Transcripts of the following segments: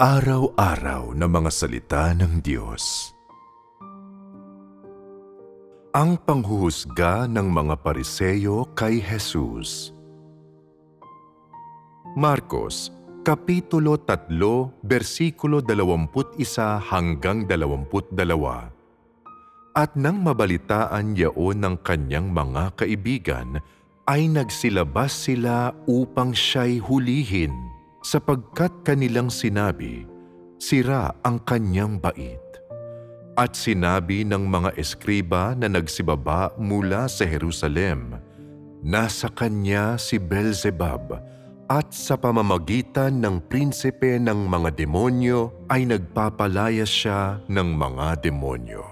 Araw-araw na mga salita ng Diyos. Ang panghuhusga ng mga pariseyo kay Jesus. Marcos, Kapitulo 3, versikulo 21 hanggang 22. At nang mabalitaan yaon ng kanyang mga kaibigan, ay nagsilabas sila upang siya'y hulihin sapagkat kanilang sinabi, sira ang kanyang bait. At sinabi ng mga eskriba na nagsibaba mula sa Jerusalem, Nasa kanya si Belzebub at sa pamamagitan ng prinsipe ng mga demonyo ay nagpapalaya siya ng mga demonyo.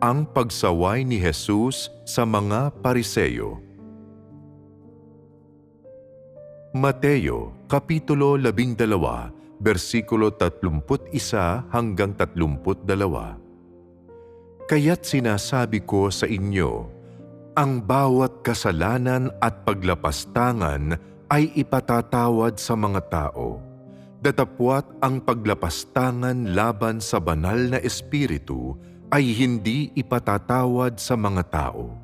Ang pagsaway ni Jesus sa mga pariseyo Mateo, Kapitulo 12, versikulo 31 hanggang 32. Kaya't sinasabi ko sa inyo, ang bawat kasalanan at paglapastangan ay ipatatawad sa mga tao. Datapwat ang paglapastangan laban sa banal na espiritu ay hindi ipatatawad sa mga tao.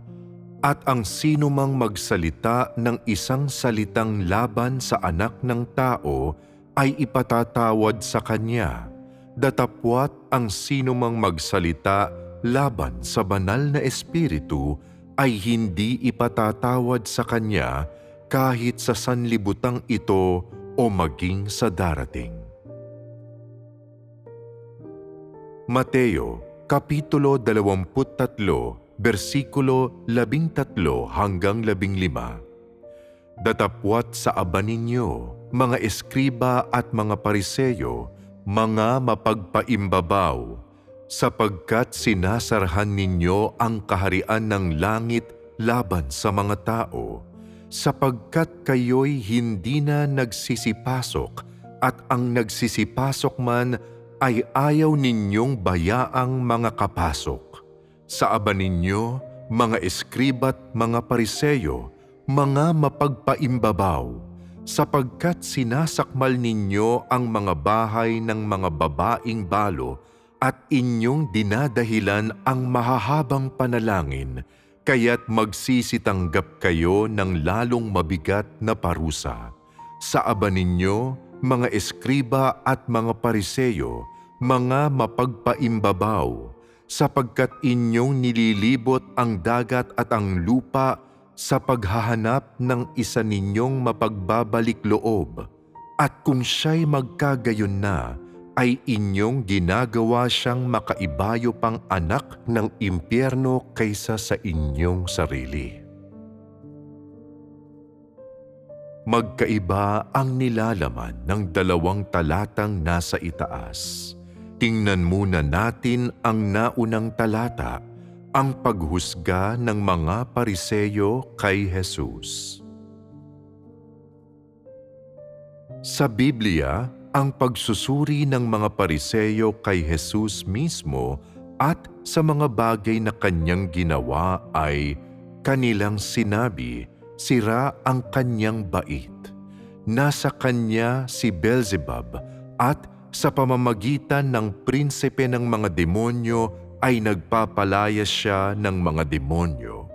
At ang sino mang magsalita ng isang salitang laban sa anak ng tao ay ipatatawad sa kanya. Datapwat ang sino mang magsalita laban sa banal na espiritu ay hindi ipatatawad sa kanya kahit sa sanlibutang ito o maging sa darating. Mateo, Kapitulo 23, versikulo 13 hanggang 15. Datapwat sa aba ninyo, mga eskriba at mga pariseyo, mga mapagpaimbabaw, sapagkat sinasarhan ninyo ang kaharian ng langit laban sa mga tao, sapagkat kayo'y hindi na nagsisipasok at ang nagsisipasok man ay ayaw ninyong bayaang mga kapasok. Sa aba ninyo, mga eskriba't mga pariseyo, mga mapagpaimbabaw, sapagkat sinasakmal ninyo ang mga bahay ng mga babaing balo at inyong dinadahilan ang mahahabang panalangin, kaya't magsisitanggap kayo ng lalong mabigat na parusa. Sa aba ninyo, mga eskriba at mga pariseyo, mga mapagpaimbabaw, sapagkat inyong nililibot ang dagat at ang lupa sa paghahanap ng isa ninyong mapagbabalik loob. At kung siya'y magkagayon na, ay inyong ginagawa siyang makaibayo pang anak ng impyerno kaysa sa inyong sarili. Magkaiba ang nilalaman ng dalawang talatang nasa itaas. Tingnan muna natin ang naunang talata, ang paghusga ng mga pariseyo kay Jesus. Sa Biblia, ang pagsusuri ng mga pariseyo kay Jesus mismo at sa mga bagay na kanyang ginawa ay kanilang sinabi, sira ang kanyang bait. Nasa kanya si Beelzebub at sa pamamagitan ng prinsipe ng mga demonyo ay nagpapalaya siya ng mga demonyo.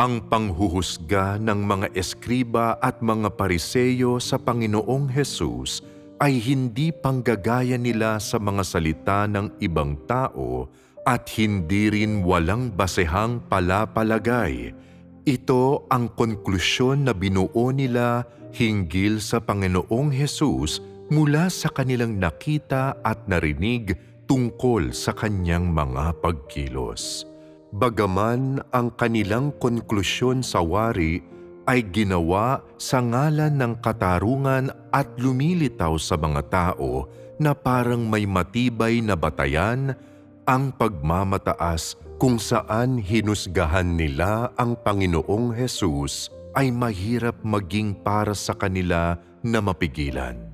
Ang panghuhusga ng mga eskriba at mga pariseyo sa Panginoong Hesus ay hindi panggagaya nila sa mga salita ng ibang tao at hindi rin walang basehang palapalagay. Ito ang konklusyon na binuo nila hinggil sa Panginoong Hesus mula sa kanilang nakita at narinig tungkol sa kanyang mga pagkilos. Bagaman ang kanilang konklusyon sa wari ay ginawa sa ngalan ng katarungan at lumilitaw sa mga tao na parang may matibay na batayan ang pagmamataas kung saan hinusgahan nila ang Panginoong Hesus ay mahirap maging para sa kanila na mapigilan.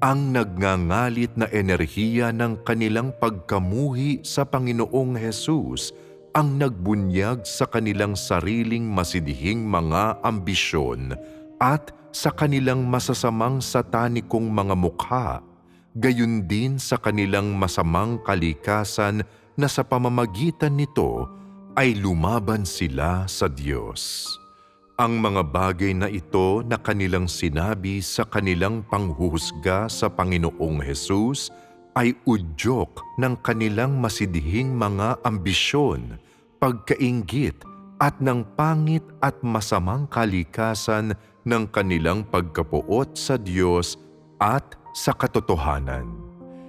Ang nagngangalit na enerhiya ng kanilang pagkamuhi sa Panginoong Hesus ang nagbunyag sa kanilang sariling masidihing mga ambisyon at sa kanilang masasamang satanikong mga mukha, gayon din sa kanilang masamang kalikasan na sa pamamagitan nito ay lumaban sila sa Diyos. Ang mga bagay na ito na kanilang sinabi sa kanilang panghuhusga sa Panginoong Hesus ay udyok ng kanilang masidhing mga ambisyon, pagkaingit at ng pangit at masamang kalikasan ng kanilang pagkapuot sa Diyos at sa katotohanan.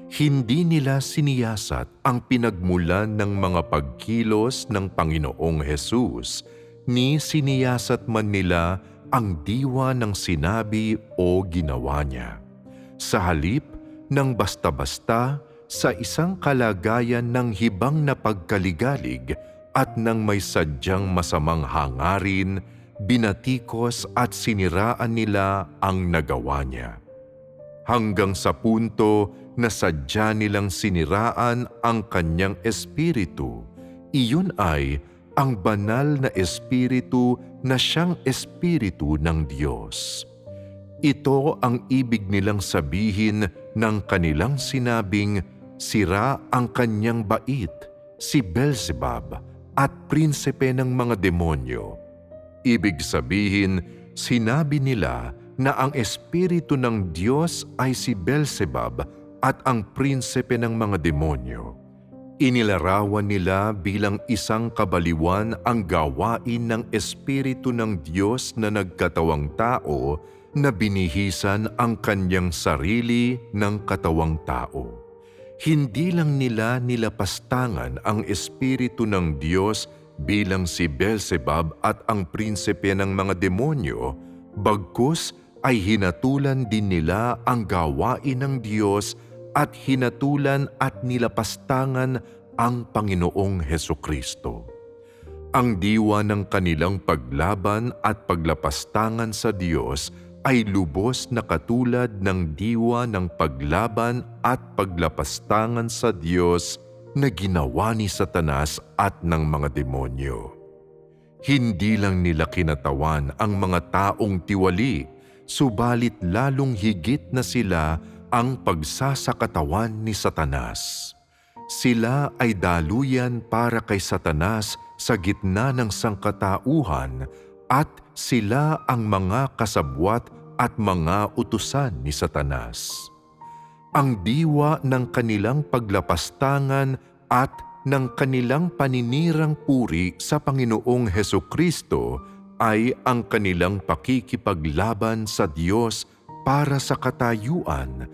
Hindi nila siniyasat ang pinagmulan ng mga pagkilos ng Panginoong Hesus, ni siniyasat man nila ang diwa ng sinabi o ginawa niya. Sa halip ng basta-basta sa isang kalagayan ng hibang na pagkaligalig at ng may sadyang masamang hangarin, binatikos at siniraan nila ang nagawa niya. Hanggang sa punto na sadya nilang siniraan ang kanyang espiritu, iyon ay ang banal na espiritu na siyang espiritu ng Diyos. Ito ang ibig nilang sabihin ng kanilang sinabing sira ang kanyang bait, si Belzebub, at prinsipe ng mga demonyo. Ibig sabihin, sinabi nila na ang espiritu ng Diyos ay si Belzebub at ang prinsipe ng mga demonyo. Inilarawan nila bilang isang kabaliwan ang gawain ng Espiritu ng Diyos na nagkatawang tao na binihisan ang kanyang sarili ng katawang tao. Hindi lang nila nilapastangan ang Espiritu ng Diyos bilang si Beelzebub at ang prinsipe ng mga demonyo, bagkus ay hinatulan din nila ang gawain ng Diyos at hinatulan at nilapastangan ang Panginoong Heso Kristo. Ang diwa ng kanilang paglaban at paglapastangan sa Diyos ay lubos na katulad ng diwa ng paglaban at paglapastangan sa Diyos na ginawa ni Satanas at ng mga demonyo. Hindi lang nila kinatawan ang mga taong tiwali, subalit lalong higit na sila ang pagsasakatawan ni Satanas. Sila ay daluyan para kay Satanas sa gitna ng sangkatauhan at sila ang mga kasabwat at mga utusan ni Satanas. Ang diwa ng kanilang paglapastangan at ng kanilang paninirang puri sa Panginoong Heso Kristo ay ang kanilang pakikipaglaban sa Diyos para sa katayuan,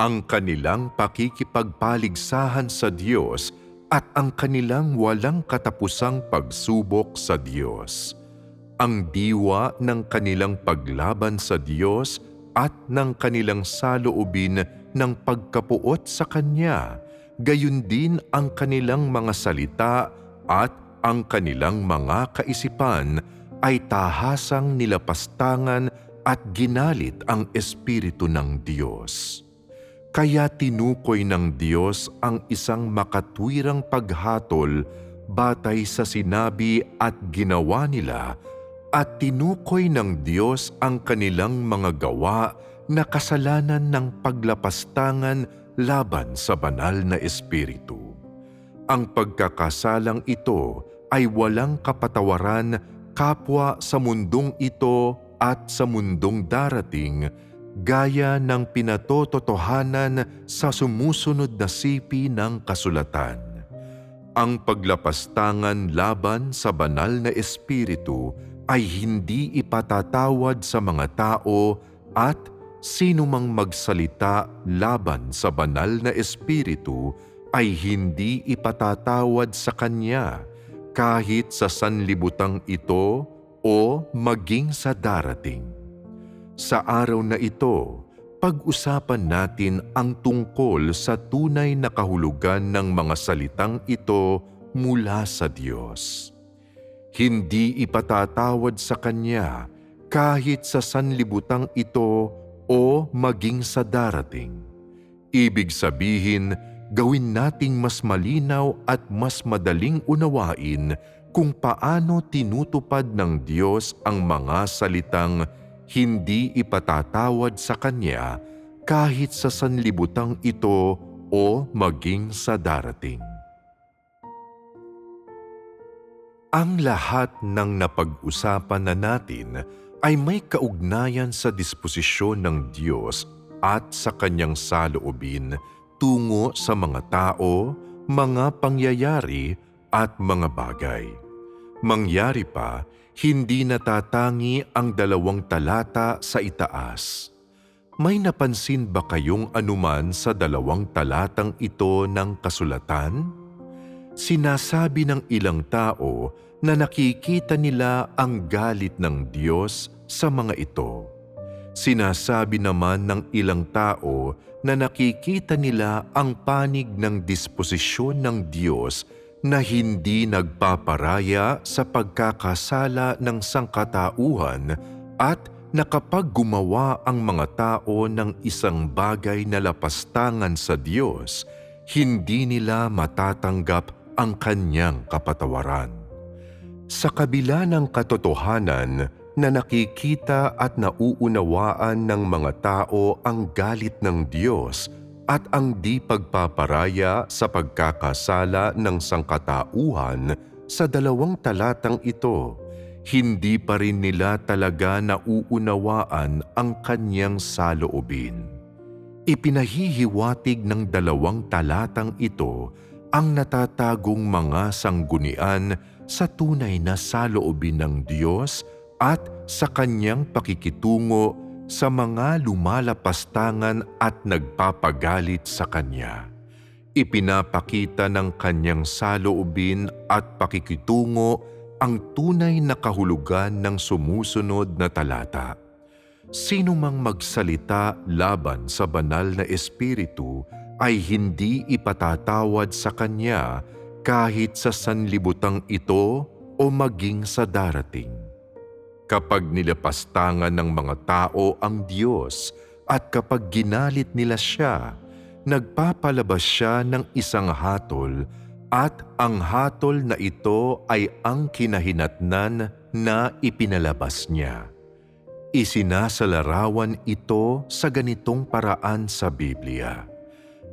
ang kanilang pakikipagpaligsahan sa Diyos at ang kanilang walang katapusang pagsubok sa Diyos ang diwa ng kanilang paglaban sa Diyos at ng kanilang saloobin ng pagkapuot sa Kanya, gayon din ang kanilang mga salita at ang kanilang mga kaisipan ay tahasang nilapastangan at ginalit ang Espiritu ng Diyos. Kaya tinukoy ng Diyos ang isang makatwirang paghatol batay sa sinabi at ginawa nila at tinukoy ng Diyos ang kanilang mga gawa na kasalanan ng paglapastangan laban sa banal na Espiritu. Ang pagkakasalang ito ay walang kapatawaran kapwa sa mundong ito at sa mundong darating gaya ng pinatototohanan sa sumusunod na sipi ng kasulatan. Ang paglapastangan laban sa banal na Espiritu ay hindi ipatatawad sa mga tao at sino mang magsalita laban sa banal na espiritu ay hindi ipatatawad sa kanya kahit sa sanlibutang ito o maging sa darating. Sa araw na ito, pag-usapan natin ang tungkol sa tunay na kahulugan ng mga salitang ito mula sa Diyos hindi ipatatawad sa Kanya kahit sa sanlibutang ito o maging sa darating. Ibig sabihin, gawin nating mas malinaw at mas madaling unawain kung paano tinutupad ng Diyos ang mga salitang hindi ipatatawad sa kanya kahit sa sanlibutang ito o maging sa darating. Ang lahat ng napag-usapan na natin ay may kaugnayan sa disposisyon ng Diyos at sa kanyang saloobin tungo sa mga tao, mga pangyayari at mga bagay. Mangyari pa, hindi natatangi ang dalawang talata sa itaas. May napansin ba kayong anuman sa dalawang talatang ito ng kasulatan? Sinasabi ng ilang tao na nakikita nila ang galit ng Diyos sa mga ito. Sinasabi naman ng ilang tao na nakikita nila ang panig ng disposisyon ng Diyos na hindi nagpaparaya sa pagkakasala ng sangkatauhan at na gumawa ang mga tao ng isang bagay na lapastangan sa Diyos, hindi nila matatanggap ang kanyang kapatawaran. Sa kabila ng katotohanan na nakikita at nauunawaan ng mga tao ang galit ng Diyos at ang di pagpaparaya sa pagkakasala ng sangkatauhan sa dalawang talatang ito, hindi pa rin nila talaga nauunawaan ang kanyang saloobin. Ipinahihiwatig ng dalawang talatang ito ang natatagong mga sanggunian sa tunay na saloobin ng Diyos at sa kanyang pakikitungo sa mga lumalapastangan at nagpapagalit sa Kanya. Ipinapakita ng Kanyang saloobin at pakikitungo ang tunay na kahulugan ng sumusunod na talata. Sino mang magsalita laban sa banal na espiritu ay hindi ipatatawad sa kanya kahit sa sanlibutang ito o maging sa darating. Kapag nilapastangan ng mga tao ang Diyos at kapag ginalit nila siya, nagpapalabas siya ng isang hatol at ang hatol na ito ay ang kinahinatnan na ipinalabas niya. Isinasalarawan ito sa ganitong paraan sa Biblia.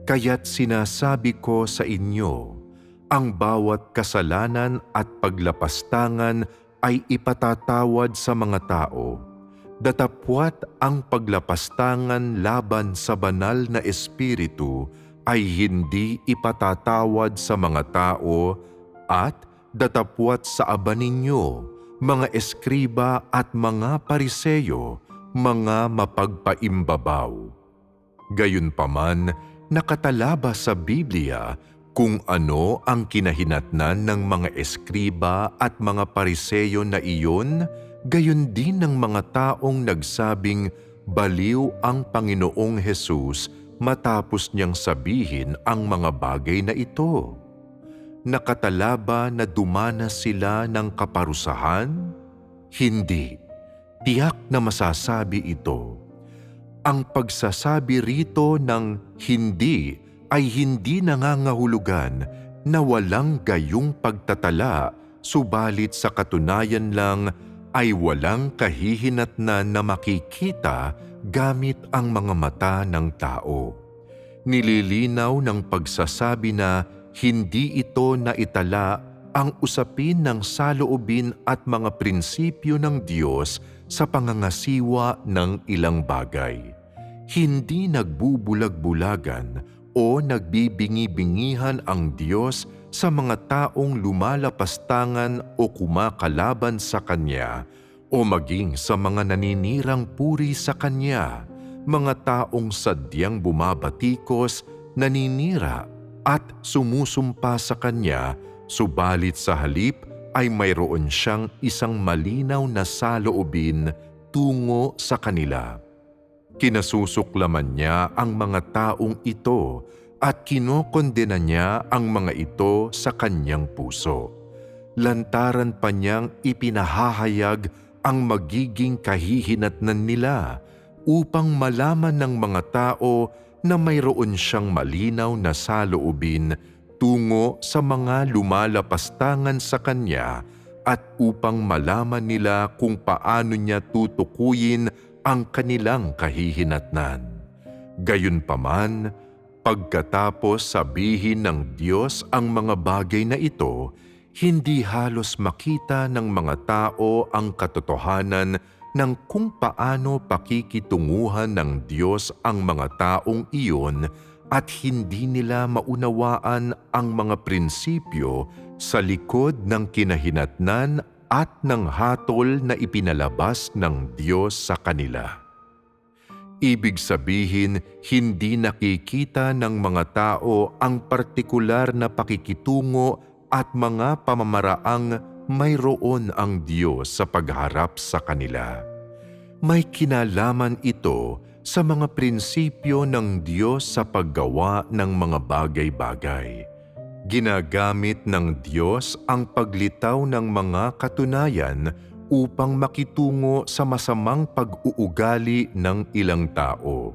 Kaya't sinasabi ko sa inyo, ang bawat kasalanan at paglapastangan ay ipatatawad sa mga tao. Datapwat ang paglapastangan laban sa banal na espiritu ay hindi ipatatawad sa mga tao at datapwat sa aba ninyo, mga eskriba at mga pariseyo, mga mapagpaimbabaw. Gayunpaman, nakatalaba sa Biblia kung ano ang kinahinatnan ng mga eskriba at mga pariseyo na iyon, gayon din ng mga taong nagsabing baliw ang Panginoong Hesus matapos niyang sabihin ang mga bagay na ito. Nakatalaba na dumanas sila ng kaparusahan? Hindi. Tiyak na masasabi ito. Ang pagsasabi rito ng hindi ay hindi nangangahulugan na walang gayong pagtatala subalit sa katunayan lang ay walang kahihinatnan na makikita gamit ang mga mata ng tao. Nililinaw ng pagsasabi na hindi ito naitala ang usapin ng saloobin at mga prinsipyo ng Diyos sa pangangasiwa ng ilang bagay. Hindi nagbubulag-bulagan o nagbibingi-bingihan ang Diyos sa mga taong lumalapastangan o kumakalaban sa Kanya o maging sa mga naninirang puri sa Kanya, mga taong sadyang bumabatikos, naninira at sumusumpa sa Kanya, subalit sa halip ay mayroon siyang isang malinaw na saloobin tungo sa kanila. Kinasusuklaman niya ang mga taong ito at kinokondena niya ang mga ito sa kanyang puso. Lantaran pa niyang ipinahahayag ang magiging kahihinatnan nila upang malaman ng mga tao na mayroon siyang malinaw na saloobin tungo sa mga lumalapastangan sa kanya at upang malaman nila kung paano niya tutukuyin ang kanilang kahihinatnan. Gayunpaman, pagkatapos sabihin ng Diyos ang mga bagay na ito, hindi halos makita ng mga tao ang katotohanan ng kung paano pakikitunguhan ng Diyos ang mga taong iyon at hindi nila maunawaan ang mga prinsipyo sa likod ng kinahinatnan at ng hatol na ipinalabas ng Diyos sa kanila. Ibig sabihin, hindi nakikita ng mga tao ang partikular na pakikitungo at mga pamamaraang mayroon ang Diyos sa pagharap sa kanila. May kinalaman ito sa mga prinsipyo ng Diyos sa paggawa ng mga bagay-bagay. Ginagamit ng Diyos ang paglitaw ng mga katunayan upang makitungo sa masamang pag-uugali ng ilang tao.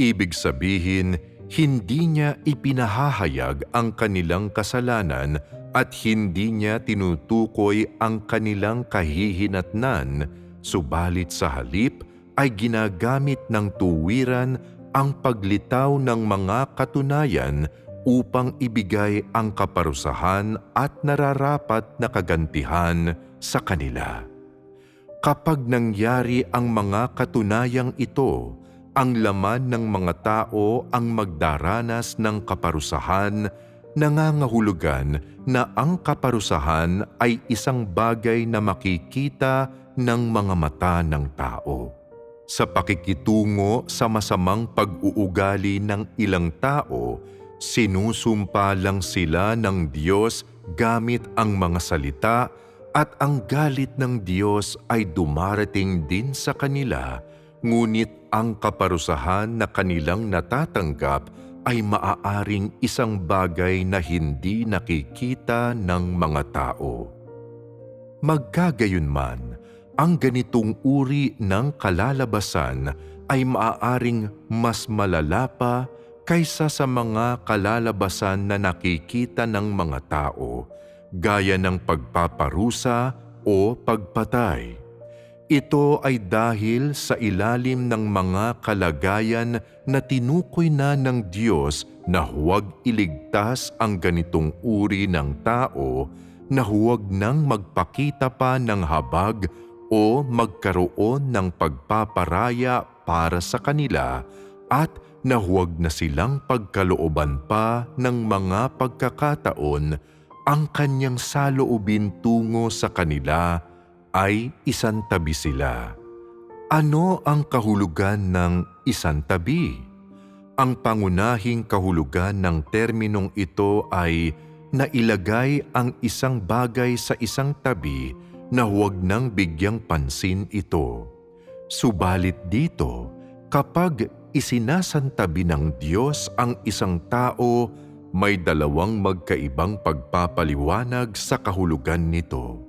Ibig sabihin, hindi niya ipinahahayag ang kanilang kasalanan at hindi niya tinutukoy ang kanilang kahihinatnan, subalit sa halip ay ginagamit ng tuwiran ang paglitaw ng mga katunayan upang ibigay ang kaparusahan at nararapat na kagantihan sa kanila. Kapag nangyari ang mga katunayang ito, ang laman ng mga tao ang magdaranas ng kaparusahan nangangahulugan na ang kaparusahan ay isang bagay na makikita ng mga mata ng tao. Sa pakikitungo sa masamang pag-uugali ng ilang tao, sinusumpa lang sila ng Diyos gamit ang mga salita at ang galit ng Diyos ay dumarating din sa kanila, ngunit ang kaparusahan na kanilang natatanggap ay maaaring isang bagay na hindi nakikita ng mga tao. Magkagayunman, ang ganitong uri ng kalalabasan ay maaaring mas malala pa kaysa sa mga kalalabasan na nakikita ng mga tao, gaya ng pagpaparusa o pagpatay. Ito ay dahil sa ilalim ng mga kalagayan na tinukoy na ng Diyos na huwag iligtas ang ganitong uri ng tao na huwag nang magpakita pa ng habag o magkaroon ng pagpaparaya para sa kanila at na huwag na silang pagkalooban pa ng mga pagkakataon ang kanyang saloobin tungo sa kanila ay isantabi sila. Ano ang kahulugan ng isantabi? Ang pangunahing kahulugan ng terminong ito ay nailagay ang isang bagay sa isang tabi na huwag nang bigyang pansin ito. Subalit dito, kapag isinasantabi ng Diyos ang isang tao, may dalawang magkaibang pagpapaliwanag sa kahulugan nito.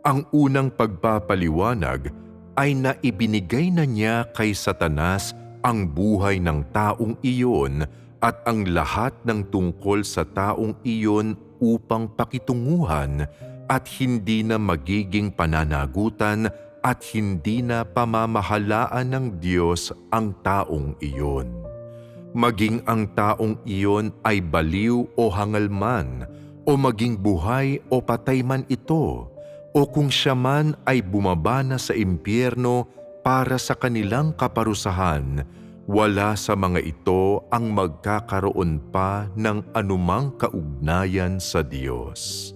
Ang unang pagpapaliwanag ay na ibinigay na niya kay Satanas ang buhay ng taong iyon at ang lahat ng tungkol sa taong iyon upang pakitunguhan at hindi na magiging pananagutan at hindi na pamamahalaan ng Diyos ang taong iyon. Maging ang taong iyon ay baliw o hangal man, o maging buhay o patay man ito, o kung siya man ay bumaba na sa impyerno para sa kanilang kaparusahan, wala sa mga ito ang magkakaroon pa ng anumang kaugnayan sa Diyos.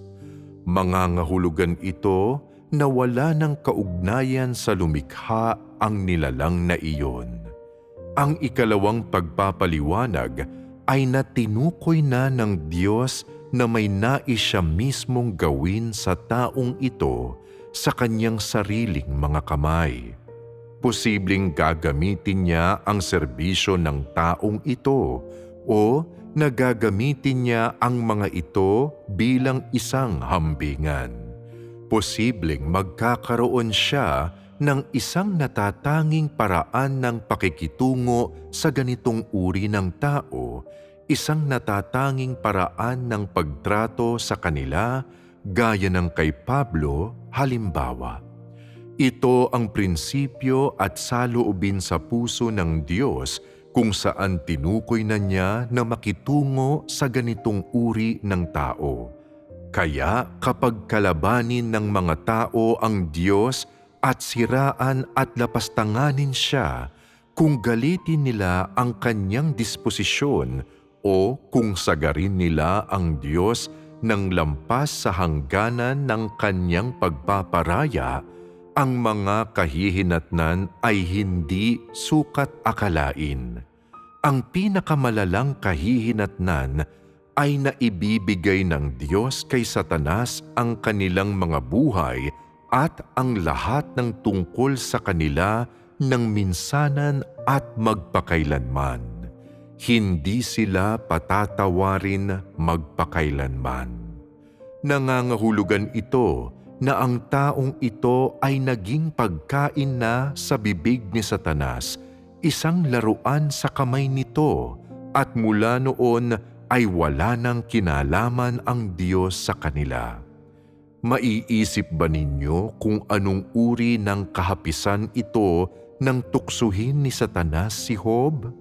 Mangangahulugan ito na wala ng kaugnayan sa lumikha ang nilalang na iyon. Ang ikalawang pagpapaliwanag ay natinukoy na ng Diyos na may nais siya mismong gawin sa taong ito sa kanyang sariling mga kamay. Posibleng gagamitin niya ang serbisyo ng taong ito o nagagamitin niya ang mga ito bilang isang hambingan. Posibleng magkakaroon siya ng isang natatanging paraan ng pakikitungo sa ganitong uri ng tao isang natatanging paraan ng pagtrato sa kanila gaya ng kay Pablo, halimbawa. Ito ang prinsipyo at saloobin sa puso ng Diyos kung saan tinukoy na niya na makitungo sa ganitong uri ng tao. Kaya kapag kalabanin ng mga tao ang Diyos at siraan at lapastanganin siya, kung galitin nila ang kanyang disposisyon o kung sagarin nila ang Diyos ng lampas sa hangganan ng kanyang pagpaparaya, ang mga kahihinatnan ay hindi sukat akalain. Ang pinakamalalang kahihinatnan ay naibibigay ng Diyos kay Satanas ang kanilang mga buhay at ang lahat ng tungkol sa kanila ng minsanan at magpakailanman. Hindi sila patatawarin magpakailanman. Nangangahulugan ito na ang taong ito ay naging pagkain na sa bibig ni Satanas, isang laruan sa kamay nito at mula noon ay wala nang kinalaman ang Diyos sa kanila. Maiisip ba ninyo kung anong uri ng kahapisan ito nang tuksuhin ni Satanas si Job?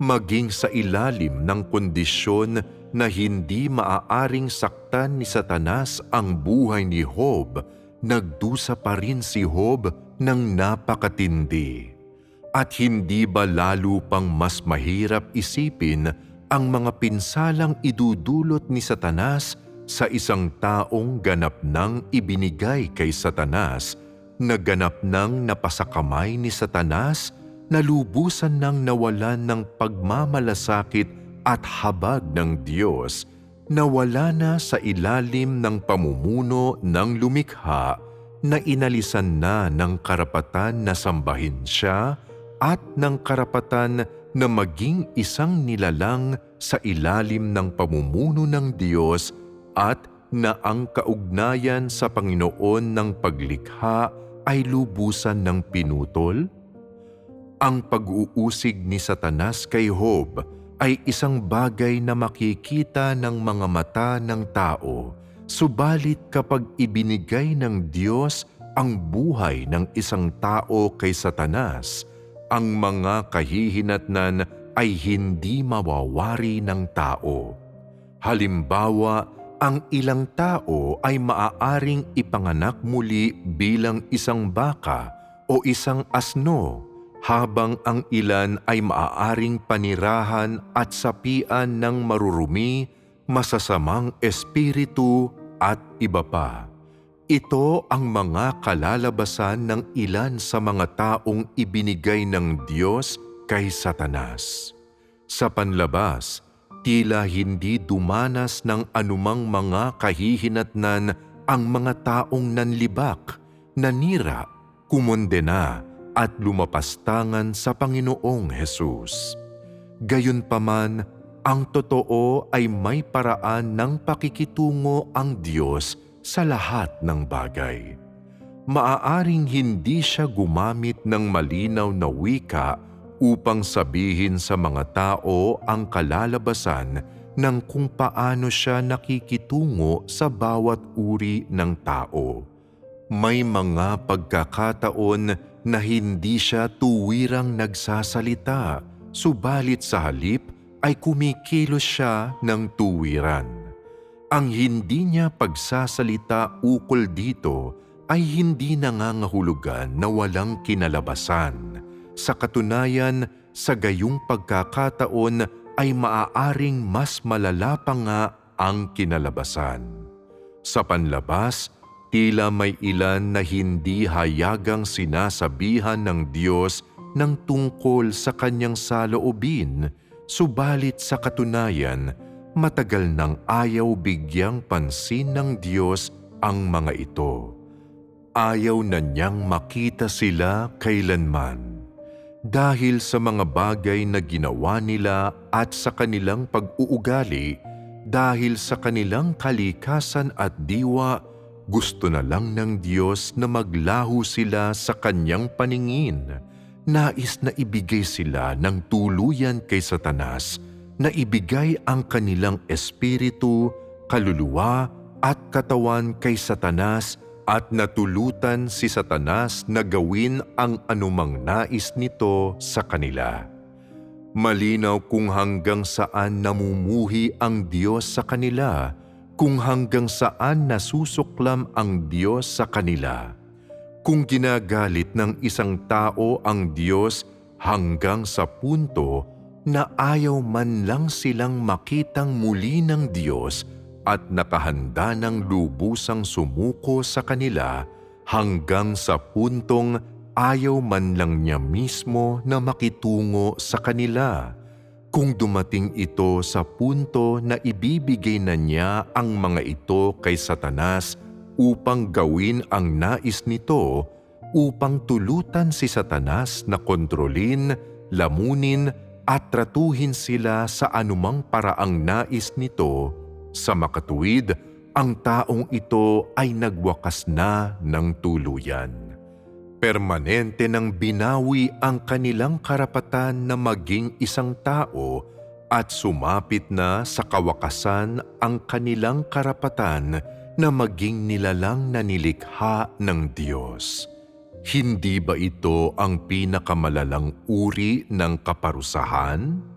Maging sa ilalim ng kondisyon na hindi maaaring saktan ni Satanas ang buhay ni Job, nagdusa pa rin si Job ng napakatindi. At hindi ba lalo pang mas mahirap isipin ang mga pinsalang idudulot ni Satanas sa isang taong ganap nang ibinigay kay Satanas, na ganap nang napasakamay ni Satanas, na lubusan nang nawalan ng pagmamalasakit at habag ng Diyos, na wala na sa ilalim ng pamumuno ng lumikha na inalisan na ng karapatan na sambahin siya at ng karapatan na maging isang nilalang sa ilalim ng pamumuno ng Diyos at na ang kaugnayan sa Panginoon ng paglikha ay lubusan ng pinutol? Ang pag-uusig ni Satanas kay Job ay isang bagay na makikita ng mga mata ng tao, subalit kapag ibinigay ng Diyos ang buhay ng isang tao kay Satanas, ang mga kahihinatnan ay hindi mawawari ng tao. Halimbawa, ang ilang tao ay maaaring ipanganak muli bilang isang baka o isang asno, habang ang ilan ay maaaring panirahan at sapian ng marurumi, masasamang espiritu at iba pa. Ito ang mga kalalabasan ng ilan sa mga taong ibinigay ng Diyos kay Satanas. Sa panlabas, tila hindi dumanas ng anumang mga kahihinatnan ang mga taong nanlibak, nanira, kumondena at lumapastangan sa Panginoong Hesus. Gayunpaman, ang totoo ay may paraan ng pakikitungo ang Diyos sa lahat ng bagay. Maaaring hindi siya gumamit ng malinaw na wika upang sabihin sa mga tao ang kalalabasan ng kung paano siya nakikitungo sa bawat uri ng tao. May mga pagkakataon na hindi siya tuwirang nagsasalita, subalit sa halip ay kumikilos siya ng tuwiran. Ang hindi niya pagsasalita ukol dito ay hindi nangangahulugan na walang kinalabasan. Sa katunayan, sa gayong pagkakataon ay maaaring mas malala pa nga ang kinalabasan. Sa panlabas, tila may ilan na hindi hayagang sinasabihan ng Diyos ng tungkol sa kanyang saloobin, subalit sa katunayan, matagal nang ayaw bigyang pansin ng Diyos ang mga ito. Ayaw na niyang makita sila kailanman. Dahil sa mga bagay na ginawa nila at sa kanilang pag-uugali, dahil sa kanilang kalikasan at diwa, gusto na lang ng Diyos na maglaho sila sa kanyang paningin. Nais na ibigay sila ng tuluyan kay Satanas na ibigay ang kanilang espiritu, kaluluwa at katawan kay Satanas at natulutan si Satanas na gawin ang anumang nais nito sa kanila. Malinaw kung hanggang saan namumuhi ang Diyos sa kanila, kung hanggang saan nasusuklam ang Diyos sa kanila. Kung ginagalit ng isang tao ang Diyos hanggang sa punto na ayaw man lang silang makitang muli ng Diyos at nakahanda ng lubusang sumuko sa kanila hanggang sa puntong ayaw man lang niya mismo na makitungo sa kanila. Kung dumating ito sa punto na ibibigay na niya ang mga ito kay Satanas upang gawin ang nais nito, upang tulutan si Satanas na kontrolin, lamunin at tratuhin sila sa anumang paraang nais nito, sa makatuwid, ang taong ito ay nagwakas na ng tuluyan. Permanente nang binawi ang kanilang karapatan na maging isang tao at sumapit na sa kawakasan ang kanilang karapatan na maging nilalang na nilikha ng Diyos. Hindi ba ito ang pinakamalalang uri ng kaparusahan?